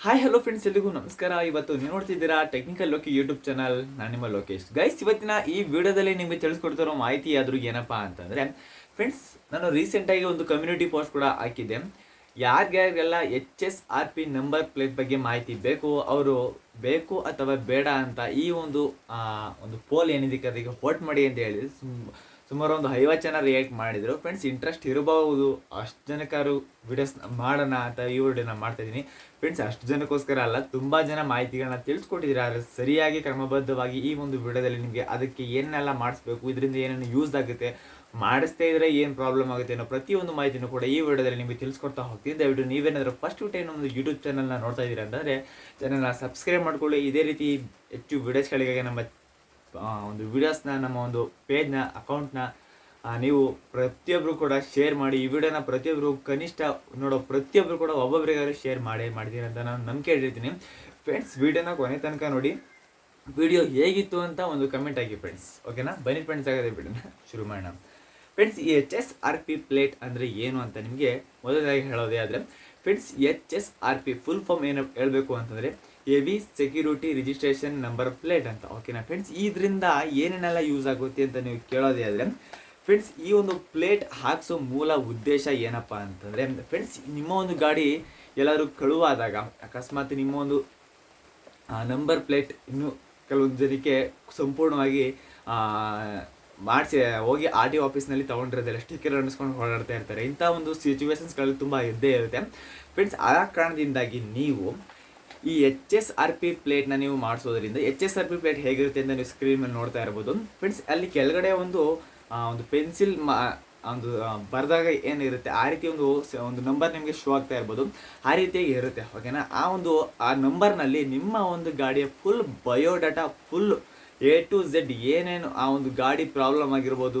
Hi hello friends ಎಲ್ಲಿಗೂ ನಮಸ್ಕಾರ. ಇವತ್ತು ನೀವು ನೋಡ್ತಿದ್ದೀರಾ ಟೆಕ್ನಿಕಲ್ ಲೋಕಿ ಯೂಟ್ಯೂಬ್ ಚಾನಲ್ ನಾನು ನಿಮ್ಮ ಲೋಕೇಶ್. ಗೈಸ್ ಇವತ್ತಿನ ಈ ವಿಡಿಯೋದಲ್ಲಿ ನಿಮಗೆ ತಿಳಿಸ್ಕೊಡ್ತಿರೋ ಮಾಹಿತಿ ಆದರೂ ಏನಪ್ಪ ಅಂತಂದರೆ ಫ್ರೆಂಡ್ಸ್ ನಾನು ರೀಸೆಂಟಾಗಿ ಒಂದು ಕಮ್ಯುನಿಟಿ ಪೋಸ್ಟ್ ಕೂಡ ಹಾಕಿದ್ದೆ. ಯಾರ್ಯಾರಿಗೆಲ್ಲ H S R P number plate ಬಗ್ಗೆ ಮಾಹಿತಿ ಬೇಕು, ಅವರು ಬೇಕು ಅಥವಾ ಬೇಡ ಅಂತ ಈ ಒಂದು ಒಂದು ಪೋಲ್ ಏನಿದೆ, ಅದಕ್ಕೆ ವೋಟ್ ಮಾಡಿ ಅಂತ ಹೇಳಿ ಸುಮ್- ಸುಮಾರು ಒಂದು ಐವತ್ತು ಜನ ರಿಯಾಕ್ಟ್ ಮಾಡಿದರು. ಫ್ರೆಂಡ್ಸ್ ಇಂಟ್ರೆಸ್ಟ್ ಇರಬಹುದು. ಅಷ್ಟು ಜನಕ್ಕಾರು ವಿಡಿಯೋಸ್ ಮಾಡೋಣ ಅಂತ ಈ ವಿಡಿಯೋನ ಮಾಡ್ತಾ ಇದ್ದೀನಿ ಫ್ರೆಂಡ್ಸ್ ಅಷ್ಟು ಜನಕ್ಕೋಸ್ಕರ ಅಲ್ಲ, ತುಂಬ ಜನ ಮಾಹಿತಿಗಳನ್ನ ತಿಳಿಸ್ಕೊಟ್ಟಿದ್ದೀರಾ? ಆದರೆ ಸರಿಯಾಗಿ ಕ್ರಮಬದ್ಧವಾಗಿ ಈ ಒಂದು ವಿಡಿಯೋದಲ್ಲಿ ನಿಮಗೆ ಅದಕ್ಕೆ ಏನೆಲ್ಲ ಮಾಡಿಸ್ಬೇಕು, ಇದರಿಂದ ಏನೇನು ಯೂಸ್ ಆಗುತ್ತೆ, ಮಾಡಿಸ್ತಾ ಇದ್ರೆ ಏನು ಪ್ರಾಬ್ಲಮ್ ಆಗುತ್ತೆ ಅನ್ನೋ ಪ್ರತಿಯೊಂದು ಮಾಹಿತಿನೂ ಕೂಡ ಈ ವಿಡಿಯೋದಲ್ಲಿ ನಿಮಗೆ ತಿಳಿಸ್ಕೊಡ್ತಾ ಹೋಗ್ತೀನಿ. ದಯವಿಟ್ಟು ನೀವೇನಾದರೂ ಫಸ್ಟ್ ಟೈಮ್ ಒಂದು ಯೂಟ್ಯೂಬ್ ಚಾನಲ್ನ ನೋಡ್ತಾ ಇದ್ದೀರಾ ಅಂತಂದರೆ ಚಾನಲ್ನ ಸಬ್ಸ್ಕ್ರೈಬ್ ಮಾಡ್ಕೊಳ್ಳಿ. ಇದೇ ರೀತಿ ಹೆಚ್ಚು ವಿಡಿಯೋಸ್ಗಳಿಗಾಗಿ ನಮ್ಮ ಒಂದು ವಿಡಿಯೋಸ್ನ, ನಮ್ಮ ಒಂದು ಪೇಜ್ನ, ಅಕೌಂಟ್ನ ನೀವು ಪ್ರತಿಯೊಬ್ಬರು ಕೂಡ ಶೇರ್ ಮಾಡಿ, ಈ ವಿಡಿಯೋನ ಪ್ರತಿಯೊಬ್ಬರು ಕನಿಷ್ಠ ನೋಡೋ ಪ್ರತಿಯೊಬ್ಬರು ಕೂಡ ಒಬ್ಬೊಬ್ಬರಿಗಾದ್ರು ಶೇರ್ ಮಾಡಿ ಮಾಡಿದ್ದೀನಿ ಅಂತ ನಾನು ನಂಬಿಕೆ ಹೇಳಿರ್ತೀನಿ ಫ್ರೆಂಡ್ಸ್, ವಿಡಿಯೋನ ಕೊನೆ ತನಕ ನೋಡಿ, ವಿಡಿಯೋ ಹೇಗಿತ್ತು ಅಂತ ಒಂದು ಕಮೆಂಟ್ ಹಾಕಿ ಫ್ರೆಂಡ್ಸ್, ಓಕೆನಾ? ಬನ್ನಿ ಫ್ರೆಂಡ್ಸ್ ಆಗೋದೇ ವಿಡಿಯೋನ ಶುರು ಮಾಡೋಣ. ಫ್ರೆಂಡ್ಸ್, ಈ H S R P plate ಅಂದರೆ ಏನು ಅಂತ ನಿಮಗೆ ಮೊದಲನೇದಾಗಿ ಹೇಳೋದೇ ಆದರೆ, friends H S R P full form ಏನು ಹೇಳಬೇಕು ಅಂತಂದರೆ ಎವಿ ಸೆಕ್ಯೂರಿಟಿ ರಿಜಿಸ್ಟ್ರೇಷನ್ ನಂಬರ್ ಪ್ಲೇಟ್ ಅಂತ. ಓಕೆನಾ ಫ್ರೆಂಡ್ಸ್ ಇದರಿಂದ ಏನೇನೆಲ್ಲ ಯೂಸ್ ಆಗುತ್ತೆ ಅಂತ ನೀವು ಕೇಳೋದೇ ಆದರೆ ಫ್ರೆಂಡ್ಸ್ ಈ ಒಂದು ಪ್ಲೇಟ್ ಹಾಕ್ಸೋ ಮೂಲ ಉದ್ದೇಶ ಏನಪ್ಪ ಅಂತಂದರೆ ಫ್ರೆಂಡ್ಸ್ ನಿಮ್ಮ ಒಂದು ಗಾಡಿ ಎಲ್ಲರೂ ಕಳುವಾದಾಗ, ಅಕಸ್ಮಾತ್ ನಿಮ್ಮ ಒಂದು ನಂಬರ್ ಪ್ಲೇಟ್ ಇನ್ನೂ ಕೆಲವೊಂದು ಜನಕ್ಕೆ ಸಂಪೂರ್ಣವಾಗಿ ಮಾಡಿಸಿ, ಹೋಗಿ ಆರ್ ಟಿ ಆಫೀಸ್ನಲ್ಲಿ ತೊಗೊಂಡಿರೋದಿಲ್ಲ ಸ್ಟಿಕ್ಕರ್ ಅನ್ನಿಸ್ಕೊಂಡು ಓಡಾಡ್ತಾ ಇರ್ತಾರೆ. ಇಂಥ ಒಂದು ಸಿಚುವೇಶನ್ಸ್ಗಳಲ್ಲಿ ತುಂಬ ಇದ್ದೇ ಇರುತ್ತೆ. ಫ್ರೆಂಡ್ಸ್ ಆ ಕಾರಣದಿಂದಾಗಿ ನೀವು ಈ ಎಚ್ ಎಸ್ ಆರ್ ಪಿ ಪ್ಲೇಟ್ನ ನೀವು ಮಾಡಿಸೋದ್ರಿಂದ H S R P plate ಹೇಗಿರುತ್ತೆ ಅಂತ ನೀವು ಸ್ಕ್ರೀನ್ ಮೇಲೆ ನೋಡ್ತಾ ಇರ್ಬೋದು. ಫ್ರೆಂಡ್ಸ್ ಅಲ್ಲಿ ಕೆಳಗಡೆ ಒಂದು ಒಂದು ಪೆನ್ಸಿಲ್ ಮಾ, ಒಂದು ಬರೆದಾಗ ಏನಿರುತ್ತೆ, ಆ ರೀತಿ ಒಂದು ಒಂದು ನಂಬರ್ ನಿಮಗೆ ಶೋ ಆಗ್ತಾ ಇರ್ಬೋದು. ಆ ರೀತಿಯಾಗಿ ಇರುತ್ತೆ ಓಕೆನಾ ಆ ಒಂದು, ಆ ನಂಬರ್ನಲ್ಲಿ ನಿಮ್ಮ ಒಂದು ಗಾಡಿಯ full biodata full A to Z ಏನೇನು ಆ ಒಂದು ಗಾಡಿ ಪ್ರಾಬ್ಲಮ್ ಆಗಿರ್ಬೋದು,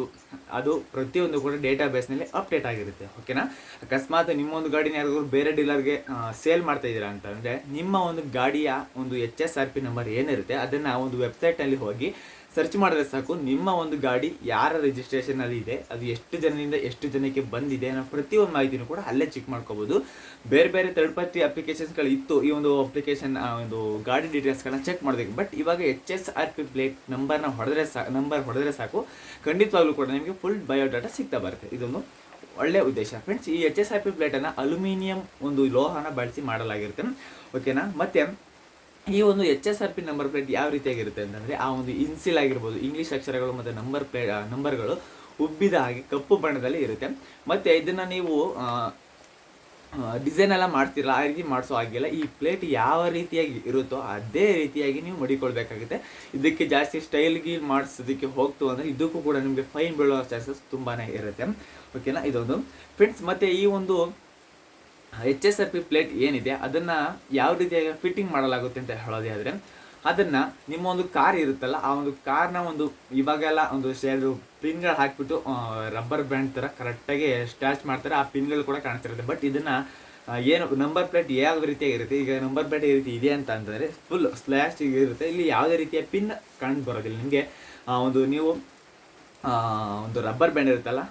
ಅದು ಪ್ರತಿಯೊಂದು ಕೂಡ ಡೇಟಾ ಬೇಸ್ನಲ್ಲಿ ಅಪ್ಡೇಟ್ ಆಗಿರುತ್ತೆ ಓಕೆನಾ ಅಕಸ್ಮಾತ್ ನಿಮ್ಮ ಒಂದು ಗಾಡಿನ ಯಾರಿಗೂ ಬೇರೆ ಡೀಲರ್ಗೆ ಸೇಲ್ ಮಾಡ್ತಾ ಇದ್ದೀರಾ ಅಂತಂದರೆ ನಿಮ್ಮ ಒಂದು ಗಾಡಿಯ ಒಂದು H S R P number ಏನಿರುತ್ತೆ, ಅದನ್ನು ಆ ಒಂದು ವೆಬ್ಸೈಟ್ನಲ್ಲಿ ಹೋಗಿ ಸರ್ಚ್ ಮಾಡಿದ್ರೆ ಸಾಕು, ನಿಮ್ಮ ಒಂದು ಗಾಡಿ ಯಾರ ರಿಜಿಸ್ಟ್ರೇಷನ್ ಅಲ್ಲಿ ಇದೆ, ಅದು ಎಷ್ಟು ಜನರಿಂದ ಎಷ್ಟು ಜನಕ್ಕೆ ಬಂದಿದೆ ಅನ್ನೋ ಪ್ರತಿಯೊಂದು ಮಾಹಿತಿನೂ ಕೂಡ ಅಲ್ಲೇ ಚೆಕ್ ಮಾಡ್ಕೋಬಹುದು ಬೇರೆ ಬೇರೆ ಥರ್ಡ್ ಪಾರ್ಟಿ ಅಪ್ಲಿಕೇಶನ್ಸ್ಗಳು ಇತ್ತು, ಈ ಒಂದು ಅಪ್ಲಿಕೇಶನ್ ಒಂದು ಗಾಡಿ ಡೀಟೇಲ್ಸ್ಗಳನ್ನ ಚೆಕ್ ಮಾಡಬೇಕು. ಬಟ್ ಇವಾಗ H S R P plate ನಂಬರ್ನ ಹೊಡೆದ್ರೆ ಸಾ ನಂಬರ್ ಹೊಡೆದ್ರೆ ಸಾಕು. ಖಂಡಿತವಾಗ್ಲೂ ಕೂಡ ನಿಮಗೆ ಫುಲ್ ಬಯೋಡಾಟಾ ಸಿಗ್ತಾ ಬರುತ್ತೆ. ಇದೊಂದು ಒಳ್ಳೆ ಉದ್ದೇಶ. ಫ್ರೆಂಡ್ಸ್ ಈ ಎಚ್ ಎಸ್ ಆರ್ ಪಿ ಪ್ಲೇಟನ್ನು ಅಲ್ಯೂಮಿನಿಯಂ ಒಂದು ಲೋಹನ ಬಳಸಿ ಮಾಡಲಾಗಿರುತ್ತೆ. ಓಕೆನಾ ಮತ್ತೆ ಈ ಒಂದು H S R P number plate ಯಾವ ರೀತಿಯಾಗಿರುತ್ತೆ ಅಂತಂದರೆ ಆ ಒಂದು ಇನ್ಸಿಲ್ ಆಗಿರ್ಬೋದು ಇಂಗ್ಲೀಷ್ ಅಕ್ಷರಗಳು ಮತ್ತು ನಂಬರ್ ಪ್ಲೇ ನಂಬರ್ಗಳು ಉಬ್ಬಿದ ಹಾಗೆ ಕಪ್ಪು ಬಣ್ಣದಲ್ಲಿ ಇರುತ್ತೆ. ಮತ್ತು ಇದನ್ನು ನೀವು ಡಿಸೈನ್ ಎಲ್ಲ ಮಾಡ್ತಿರಲ್ಲ, ಆ ರೀತಿ ಮಾಡಿಸೋ ಆಗಿಲ್ಲ ಈ ಪ್ಲೇಟ್ ಯಾವ ರೀತಿಯಾಗಿ ಇರುತ್ತೋ ಅದೇ ರೀತಿಯಾಗಿ ನೀವು ಮಡಿಕೊಳ್ಬೇಕಾಗುತ್ತೆ. ಇದಕ್ಕೆ ಜಾಸ್ತಿ ಸ್ಟೈಲ್ಗೆ ಮಾಡಿಸೋದಕ್ಕೆ ಹೋಗ್ತು ಅಂದರೆ ಇದಕ್ಕೂ ಕೂಡ ನಿಮಗೆ ಫೈನ್ ಬೀಳೋ ಚಾನ್ಸಸ್ ತುಂಬಾ ಇರುತ್ತೆ. ಓಕೆನಾ ಇದೊಂದು. ಫ್ರೆಂಡ್ಸ್ ಮತ್ತು ಈ ಒಂದು H S R P plate ಏನಿದೆ, ಅದನ್ನು ಯಾವ ರೀತಿಯಾಗಿ ಫಿಟ್ಟಿಂಗ್ ಮಾಡಲಾಗುತ್ತೆ ಅಂತ ಹೇಳೋದೇ ಆದರೆ, ಅದನ್ನು ನಿಮ್ಮ ಒಂದು ಕಾರ್ ಇರುತ್ತಲ್ಲ, ಆ ಒಂದು ಕಾರ್ನ ಒಂದು ಇವಾಗೆಲ್ಲ ಒಂದು ಎರಡು ಪಿನ್ಗಳು ಹಾಕ್ಬಿಟ್ಟು ರಬ್ಬರ್ ಬ್ಯಾಂಡ್ ಥರ ಕರೆಕ್ಟಾಗಿ ಸ್ಟ್ಯಾಚ್ ಮಾಡ್ತಾರೆ, ಆ ಪಿನ್ಗಳು ಕೂಡ ಕಾಣಿಸ್ತಿರುತ್ತೆ. ಬಟ್ ಇದನ್ನು ಏನು ನಂಬರ್ ಪ್ಲೇಟ್ ಯಾವ ರೀತಿಯಾಗಿರುತ್ತೆ ಈಗ ನಂಬರ್ ಪ್ಲೇಟ್ ಈ ರೀತಿ ಇದೆ ಅಂತ ಅಂತಂದರೆ ಫುಲ್ ಸ್ಲ್ಯಾಶ್ ಇರುತ್ತೆ. ಇಲ್ಲಿ ಯಾವುದೇ ರೀತಿಯ ಪಿನ್ ಕಂಡು ಬರೋದಿಲ್ಲ. ನಿಮಗೆ ಒಂದು ನೀವು ಒಂದು ರಬ್ಬರ್ ಬ್ಯಾಂಡ್ ಇರುತ್ತಲ್ಲ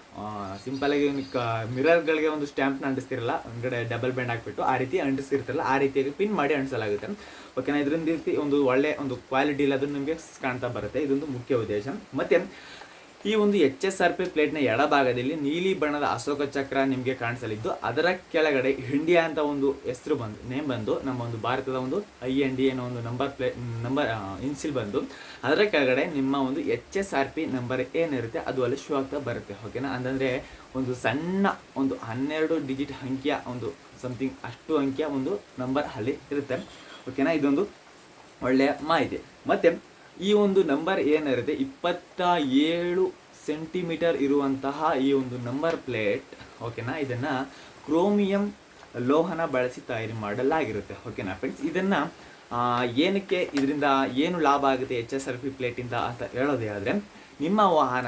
ಸಿಂಪಲಾಗಿ ಮಿರರ್ಗಳಿಗೆ ಒಂದು ಸ್ಟ್ಯಾಂಪ್ನ ಅಂಟಿಸ್ತಿರಲ್ಲ ಒಂದ್ಗಡೆ ಡಬಲ್ ಬ್ಯಾಂಡ್ ಹಾಕ್ಬಿಟ್ಟು ಆ ರೀತಿ ಅಂಟಿಸ್ತಿರ್ತಾರಲ್ಲ, ಆ ರೀತಿಯಾಗಿ ಪಿನ್ ಮಾಡಿ ಅಂಟಿಸಲಾಗುತ್ತೆ. ಓಕೆನಾ ಇದರಿಂದ ರೀತಿ ಒಂದು ಒಳ್ಳೆ ಒಂದು ಕ್ವಾಲಿಟಿ ಇಲ್ಲ ನಿಮಗೆ ಕಾಣ್ತಾ ಬರುತ್ತೆ, ಇದೊಂದು ಮುಖ್ಯ ಉದ್ದೇಶ. ಮತ್ತೆ ಈ ಒಂದು ಎಚ್ ಎಸ್ ಆರ್ ಪಿ ಪ್ಲೇಟ್ನ ಎಡಭಾಗದಲ್ಲಿ ನೀಲಿ ಬಣ್ಣದ ಅಶೋಕ ಚಕ್ರ ನಿಮಗೆ ಕಾಣಿಸಲಿದ್ದು, ಅದರ ಕೆಳಗಡೆ ಇಂಡಿಯಾ ಅಂತ ಒಂದು ಹೆಸರು ಬಂದು, ನೇಮ್ ಬಂದು, ನಮ್ಮ ಒಂದು ಭಾರತದ ಒಂದು ಐ ಎನ್ ಡಿ ಅನ್ನೋ ಒಂದು ನಂಬರ್ ಪ್ಲೇ ನಂಬರ್ ಇನ್ಸಿಲ್ ಬಂದು, ಅದರ ಕೆಳಗಡೆ ನಿಮ್ಮ ಒಂದು H S R P number ಏನಿರುತ್ತೆ, ಅದು ಅಲ್ಲಿ ಶೋ ಆಗ್ತಾ ಬರುತ್ತೆ ಓಕೆನಾ ಅಂತಂದರೆ ಒಂದು ಸಣ್ಣ ಒಂದು ಹನ್ನೆರಡು ಡಿಜಿಟ್ ಅಂಕಿಯ ಒಂದು ಸಮಥಿಂಗ್ ಅಷ್ಟು ಅಂಕಿಯ ಒಂದು ನಂಬರ್ ಅಲ್ಲಿ ಇರುತ್ತೆ ಓಕೆನಾ ಇದೊಂದು ಒಳ್ಳೆಯ ಮಾಹಿತಿ. ಮತ್ತು ಈ ಒಂದು ನಂಬರ್ ಏನಿರುತ್ತೆ? ಇಪ್ಪತ್ತ ಏಳು ಸೆಂಟಿಮೀಟರ್ ಇರುವಂತಹ ಈ ಒಂದು ನಂಬರ್ ಪ್ಲೇಟ್ ಓಕೆನಾ ಇದನ್ನು ಕ್ರೋಮಿಯಂ ಲೋಹನ ಬಳಸಿ ತಯಾರಿ ಮಾಡಲಾಗಿರುತ್ತೆ ಓಕೆನಾ ಫ್ರೆಂಡ್ಸ್ ಇದನ್ನು ಏನಕ್ಕೆ ಇದರಿಂದ ಏನು ಲಾಭ ಆಗುತ್ತೆ ಎಚ್ ಎಸ್ ಆರ್ ಪಿ ಪ್ಲೇಟಿಂದ ಅಂತ ಹೇಳೋದೇ ಆದ್ರೆ ನಿಮ್ಮ ವಾಹನ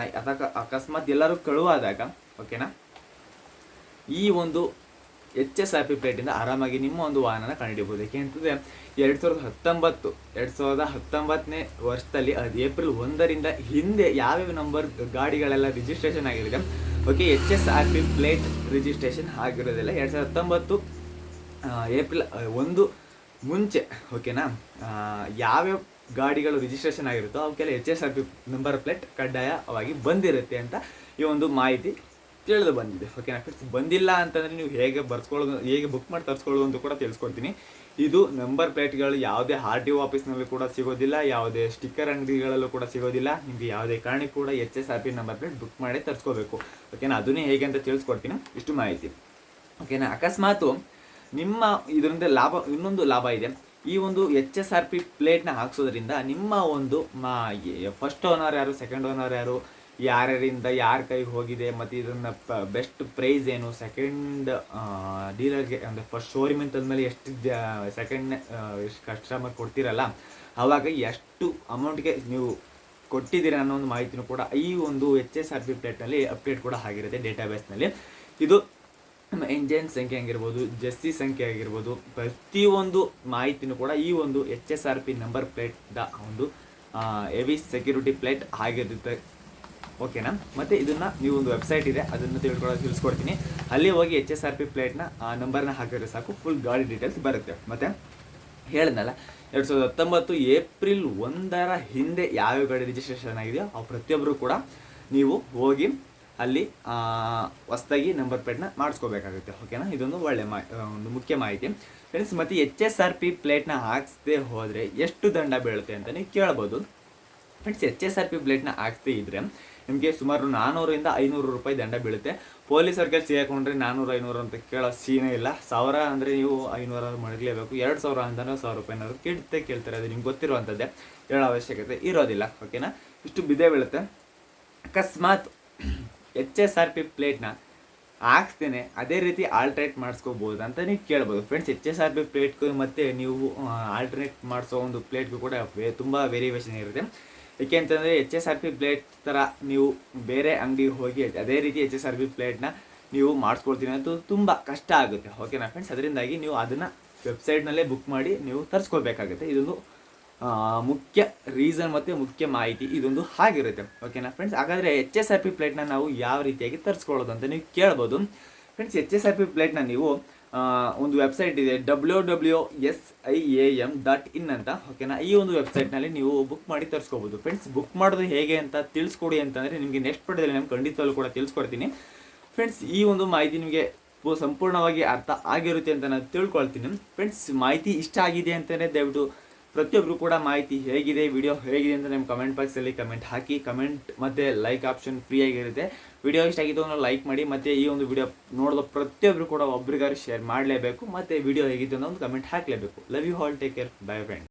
ಅಕಸ್ಮಾತ್ ಎಲ್ಲರೂ ಕಳುವಾದಾಗ ಓಕೆನಾ ಈ ಒಂದು ಎಚ್ ಎಸ್ ಆರ್ ಪಿ ಪ್ಲೇಟಿಂದ ಆರಾಮಾಗಿ ನಿಮ್ಮ ಒಂದು ವಾಹನನ ಕಂಡುಹಿಡಿಯಬಹುದು. ಏಕೆ ಅಂತಂದರೆ, ಎರಡು ಸಾವಿರದ ಹತ್ತೊಂಬತ್ತು, ಎರಡು ಸಾವಿರದ ಹತ್ತೊಂಬತ್ತನೇ ವರ್ಷದಲ್ಲಿ, ಅದು ಏಪ್ರಿಲ್ ಒಂದರಿಂದ ಹಿಂದೆ ಯಾವ್ಯಾವ ನಂಬರ್ ಗಾಡಿಗಳೆಲ್ಲ ರಿಜಿಸ್ಟ್ರೇಷನ್ ಆಗಿರುತ್ತೆ. Okay H S R P plate registration ಆಗಿರೋದಿಲ್ಲ ಎರಡು ಸಾವಿರದ ಹತ್ತೊಂಬತ್ತು ಏಪ್ರಿಲ್ ಒಂದು ಮುಂಚೆ ಓಕೆನಾ ಯಾವ್ಯಾವ ಗಾಡಿಗಳು ರಿಜಿಸ್ಟ್ರೇಷನ್ ಆಗಿರುತ್ತೋ, ಅವಕ್ಕೆಲ್ಲ H S R P number plate ಕಡ್ಡಾಯವಾಗಿ ಬಂದಿರುತ್ತೆ ಅಂತ ಈ ಒಂದು ಮಾಹಿತಿ ತಿಳಿದು ಬಂದಿದೆ. ಓಕೆನಾ ಫ್ರೆಂಡ್ಸ್ ಬಂದಿಲ್ಲ ಅಂತಂದರೆ ನೀವು ಹೇಗೆ ಬರ್ಸ್ಕೊಳ್ಳೋದು ಹೇಗೆ ಬುಕ್ ಮಾಡಿ ತರಿಸ್ಕೊಳ್ಳೋದು ಅಂತ ಕೂಡ ತಿಳಿಸ್ಕೊಡ್ತೀನಿ ಇದು ನಂಬರ್ ಪ್ಲೇಟ್ಗಳು ಯಾವುದೇ ಆರ್ ಟಿ ಒ ಆಫೀಸ್ನಲ್ಲೂ ಕೂಡ ಸಿಗೋದಿಲ್ಲ, ಯಾವುದೇ ಸ್ಟಿಕ್ಕರ್ ಅಂಗಡಿಗಳಲ್ಲೂ ಕೂಡ ಸಿಗೋದಿಲ್ಲ. ನಿಮಗೆ ಯಾವುದೇ ಕಾರಣಕ್ಕೂ ಕೂಡ H S R P number plate book ಮಾಡಿ ತರಿಸ್ಕೋಬೇಕು. ಓಕೆನಾ ಅದನ್ನೇ ಹೇಗೆ ಅಂತ ತಿಳಿಸ್ಕೊಡ್ತೀನಿ. ಇಷ್ಟು ಮಾಹಿತಿ. ಓಕೆನಾ ಅಕಸ್ಮಾತು ನಿಮ್ಮ ಇದರಿಂದ ಲಾಭ, ಇನ್ನೊಂದು ಲಾಭ ಇದೆ. ಈ ಒಂದು ಎಚ್ ಎಸ್ ಆರ್ ಪಿ ಪ್ಲೇಟ್ನ ಹಾಕ್ಸೋದ್ರಿಂದ ನಿಮ್ಮ ಒಂದು ಮಾ ಫಸ್ಟ್ ಓನರ್ ಯಾರು ಸೆಕೆಂಡ್ ಓನರ್ ಯಾರು ಯಾರ್ಯಾರಿಂದ ಯಾರ ಕೈಗೆ ಹೋಗಿದೆ, ಮತ್ತು ಇದನ್ನ ಬೆಸ್ಟ್ ಪ್ರೈಸ್ ಏನು? ಸೆಕೆಂಡ್ ಡೀಲರ್ಗೆ ಅಂದರೆ ಫಸ್ಟ್ ಶೋರೂಮ್ ತಂದ್ಮೇಲೆ ಎಷ್ಟು ಸೆಕೆಂಡ್ ಎಷ್ಟು ಕಸ್ಟಮರ್ ಕೊಡ್ತೀರಲ್ಲ, ಅವಾಗ ಎಷ್ಟು ಅಮೌಂಟ್ಗೆ ನೀವು ಕೊಟ್ಟಿದ್ದೀರ ಅನ್ನೋ ಒಂದು ಮಾಹಿತಿನೂ ಕೂಡ ಈ ಒಂದು ಎಚ್ ಎಸ್ ಆರ್ ಪಿ ಪ್ಲೇಟ್ನಲ್ಲಿ ಅಪ್ಡೇಟ್ ಕೂಡ ಆಗಿರುತ್ತೆ ಡೇಟಾಬೇಸ್ನಲ್ಲಿ ಇದು ನಮ್ಮ ಎಂಜಿನ್ ಸಂಖ್ಯೆ ಆಗಿರ್ಬೋದು ಜಸ್ಸಿ ಸಂಖ್ಯೆ ಆಗಿರ್ಬೋದು, ಪ್ರತಿಯೊಂದು ಮಾಹಿತಿನೂ ಕೂಡ ಈ ಒಂದು H S R P number ಪ್ಲೇಟ್ದ ಒಂದು ಎವಿ ಸೆಕ್ಯೂರಿಟಿ ಪ್ಲೇಟ್ ಆಗಿರುತ್ತೆ. ಓಕೆನಾ? ಮತ್ತು ಇದನ್ನು ನೀವು ಒಂದು ವೆಬ್ಸೈಟ್ ಇದೆ, ಅದನ್ನು ತಿಳ್ಕೊಳ್ಳೋದು ತಿಳಿಸ್ಕೊಡ್ತೀನಿ. ಅಲ್ಲಿ ಹೋಗಿ ಎಚ್ ಎಸ್ ಆರ್ ಪಿ ಪ್ಲೇಟ್ನ ಆ ನಂಬರ್ನ ಹಾಕಿದ್ರೆ ಸಾಕು ಫುಲ್ ಗಾಡಿ ಡೀಟೇಲ್ಸ್ ಬರುತ್ತೆ. ಮತ್ತು? ಹೇಳಿದ್ನಲ್ಲ, ಎರಡು ಸಾವಿರದ ಹತ್ತೊಂಬತ್ತು ಏಪ್ರಿಲ್ ಒಂದರ ಹಿಂದೆ ಯಾವ್ಯಾವ ಗಾಡಿ ರಿಜಿಸ್ಟ್ರೇಷನ್ ಆಗಿದೆಯೋ ಆ ಪ್ರತಿಯೊಬ್ಬರು ಕೂಡ ನೀವು ಹೋಗಿ ಅಲ್ಲಿ ಹೊಸದಾಗಿ ನಂಬರ್ ಪ್ಲೇಟ್ನ ಮಾಡಿಸ್ಕೋಬೇಕಾಗುತ್ತೆ. ಓಕೆನಾ? ಇದೊಂದು ಒಳ್ಳೆ ಮಾ ಒಂದು ಮುಖ್ಯ ಮಾಹಿತಿ. ಫ್ರೆಂಡ್ಸ್ ಮತ್ತು ಎಚ್ ಎಸ್ ಆರ್ ಪಿ ಪ್ಲೇಟ್ನ ಹಾಕ್ಸದೆ ಹೋದರೆ ಎಷ್ಟು ದಂಡ ಬೀಳುತ್ತೆ ಅಂತಲೇ ಕೇಳ್ಬೋದು. Friends H S R P ಪ್ಲೇಟ್ನ ಹಾಕ್ತಾ ಇದ್ರೆ ನಿಮಗೆ ಸುಮಾರು ನಾನ್ನೂರಿಂದ ಐನೂರು ರೂಪಾಯಿ ದಂಡ ಬೀಳುತ್ತೆ. ಪೊಲೀಸ್ ಅವ್ರಿಗೆ ಸಿ ಹಾಕೊಂಡ್ರೆ ನಾನ್ನೂರು ಐನೂರು ಅಂತ ಕೇಳೋ ಸೀನೇ ಇಲ್ಲ. ಸಾವಿರ ಅಂದರೆ ನೀವು ಐನೂರು ಮಡಗಲೇಬೇಕು ಎರಡು ಸಾವಿರ ಅಂತಲೂ ಸಾವಿರ ರೂಪಾಯಿನಾದ್ರು ಕೇಳ್ತೆ ಕೇಳ್ತಾರೆ. ಅದು ನಿಮ್ಗೆ ಗೊತ್ತಿರುವಂಥದ್ದೇ. ಹೇಳೋ ಅವಶ್ಯಕತೆ ಇರೋದಿಲ್ಲ. ಓಕೆನಾ ಇಷ್ಟು ಬಿದ್ದೇ ಬೀಳುತ್ತೆ. ಅಕಸ್ಮಾತ್ ಎಚ್ ಎಸ್ ಆರ್ ಪಿ ಪ್ಲೇಟ್ನ ಹಾಕ್ತೇನೆ ಅದೇ ರೀತಿ ಆಲ್ಟ್ರೇಟ್ ಮಾಡಿಸ್ಕೋಬೋದು ಅಂತ ನೀವು ಕೇಳ್ಬೋದು. Friends H S R P ಪ್ಲೇಟ್ಗೂ ಮತ್ತು ನೀವು ಆಲ್ಟ್ರೇಟ್ ಮಾಡಿಸೋ ಒಂದು ಪ್ಲೇಟ್ಗೂ ಕೂಡ ತುಂಬ ವೇರಿಯೇಷನ್ ಇರುತ್ತೆ. ಏಕೆ ಅಂತಂದರೆ H S R P plate ಥರ ನೀವು ಬೇರೆ ಅಂಗಡಿಗೆ ಹೋಗಿ ಅದೇ ರೀತಿ ಎಚ್ ಎಸ್ ಆರ್ ಪಿ ಪ್ಲೇಟ್ನ ನೀವು ಮಾಡಿಸ್ಕೊಳ್ತೀನಿ ಅಂತ ತುಂಬ ಕಷ್ಟ ಆಗುತ್ತೆ. ಓಕೆನಾ ಫ್ರೆಂಡ್ಸ್ ಅದರಿಂದಾಗಿ ನೀವು ಅದನ್ನು ವೆಬ್ಸೈಟ್ನಲ್ಲೇ ಬುಕ್ ಮಾಡಿ ನೀವು ತರಿಸ್ಕೋಬೇಕಾಗುತ್ತೆ ಇದೊಂದು ಮುಖ್ಯ ರೀಸನ್ ಮತ್ತು ಮುಖ್ಯ ಮಾಹಿತಿ ಇದೊಂದು ಆಗಿರುತ್ತೆ ಓಕೆನಾ ಫ್ರೆಂಡ್ಸ್ ಹಾಗಾದರೆ ಎಚ್ ಎಸ್ ಆರ್ ಪಿ ಪ್ಲೇಟ್ನ ನಾವು ಯಾವ ರೀತಿಯಾಗಿ ತರಿಸ್ಕೊಳ್ಳೋದು ಅಂತ ನೀವು ಕೇಳ್ಬೋದು. Friends H S R P ಪ್ಲೇಟ್ನ ನೀವು ಒಂದು ವೆಬ್ಸೈಟ್ ಇದೆ W W S I A M dot in ಅಂತ. ಓಕೆನಾ ಈ ಒಂದು ವೆಬ್ಸೈಟ್ನಲ್ಲಿ ನೀವು ಬುಕ್ ಮಾಡಿ ತರಿಸ್ಕೋಬೋದು. ಫ್ರೆಂಡ್ಸ್ ಬುಕ್ ಮಾಡೋದು ಹೇಗೆ ಅಂತ ತಿಳಿಸ್ಕೊಡಿ ಅಂತಂದರೆ ನಿಮಗೆ ನೆಕ್ಸ್ಟ್ ಪಡೆದಲ್ಲಿ ನಾನು ಖಂಡಿತವಾಗ್ಲೂ ಕೂಡ ತಿಳಿಸ್ಕೊಡ್ತೀನಿ. ಫ್ರೆಂಡ್ಸ್ ಈ ಒಂದು ಮಾಹಿತಿ ನಿಮಗೆ ಸಂಪೂರ್ಣವಾಗಿ ಅರ್ಥ ಆಗಿರುತ್ತೆ ಅಂತ ನಾನು ತಿಳ್ಕೊಳ್ತೀನಿ. ಫ್ರೆಂಡ್ಸ್ ಮಾಹಿತಿ ಇಷ್ಟ ಆಗಿದೆ ಅಂತಲೇ ದಯವಿಟ್ಟು ಪ್ರತಿಯೊಬ್ಬರು ಕೂಡ ಮಾಹಿತಿ ಹೇಗಿದೆ ವಿಡಿಯೋ ಹೇಗಿದೆ ಅಂತ ನಿಮ್ಮ ಕಮೆಂಟ್ ಬಾಕ್ಸಲ್ಲಿ ಕಮೆಂಟ್ ಹಾಕಿ. ಕಮೆಂಟ್ ಮತ್ತು ಲೈಕ್ ಆಪ್ಷನ್ ಫ್ರೀ ಆಗಿರುತ್ತೆ. ವಿಡಿಯೋ ಇಷ್ಟ ಆಗಿದ್ದು ಲೈಕ್ ಮಾಡಿ. ಮತ್ತು ಈ ಒಂದು ವಿಡಿಯೋ ನೋಡಿದ ಪ್ರತಿಯೊಬ್ಬರು ಕೂಡ ಒಬ್ರಿಗಾರು ಶೇರ್ ಮಾಡಲೇಬೇಕು. ಮತ್ತು ವಿಡಿಯೋ ಹೇಗಿತ್ತು ಅಂತ ಒಂದು comment ಹಾಕಲೇಬೇಕು. Love you all take care bye friend